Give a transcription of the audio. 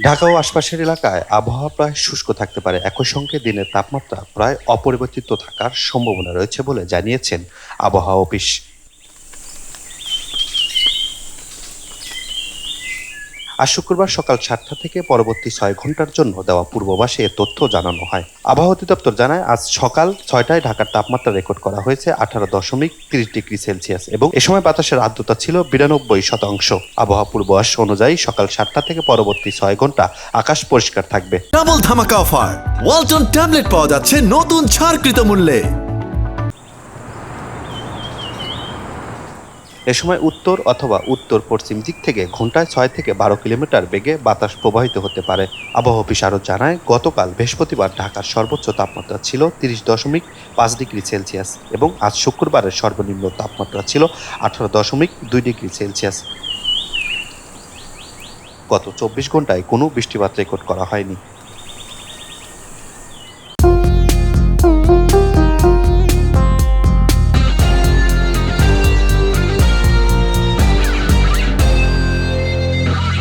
ঢাকা ও আশপাশের এলাকায় আবহাওয়া প্রায় শুষ্ক থাকতে পারে। একই সঙ্গে দিনের তাপমাত্রা প্রায় অপরিবর্তিত থাকার সম্ভাবনা রয়েছে বলে জানিয়েছেন আবহাওয়া অফিস। আজ শুক্রবার সকাল সাতটা থেকে পরবর্তী ছয় ঘণ্টার জন্য দেওয়া পূর্বাভাসে এ তথ্য জানানো হয়। আবহাওয়া অধিদপ্তর জানায়, আজ সকাল ছয়টায় ঢাকার তাপমাত্রা রেকর্ড করা হয়েছে আঠারো দশমিক তিরিশ ডিগ্রি সেলসিয়াস এবং এ সময় বাতাসের আর্দ্রতা ছিল বিরানব্বই শতাংশ। আবহাওয়া পূর্বাভাস অনুযায়ী সকাল সাতটা থেকে পরবর্তী ছয় ঘণ্টা আকাশ পরিষ্কার থাকবে। ডাবল ধামাকা অফার। ওয়ালটন ট্যাবলেট পাওয়া যাচ্ছে নতুন ছাড়কৃত মূল্যে। এ সময় উত্তর অথবা উত্তর পশ্চিম দিক থেকে ঘন্টায় ছয় থেকে বারো কিলোমিটার বেগে বাতাস প্রবাহিত হতে পারে। আবহাওয়া অফিস আরও জানায়, গতকাল বৃহস্পতিবার ঢাকার সর্বোচ্চ তাপমাত্রা ছিল তিরিশ দশমিক পাঁচ ডিগ্রি সেলসিয়াস এবং আজ শুক্রবারের সর্বনিম্ন তাপমাত্রা ছিল আঠারো দশমিক দুই ডিগ্রি সেলসিয়াস। গত চব্বিশ ঘন্টায় কোনো বৃষ্টিপাত রেকর্ড করা হয়নি।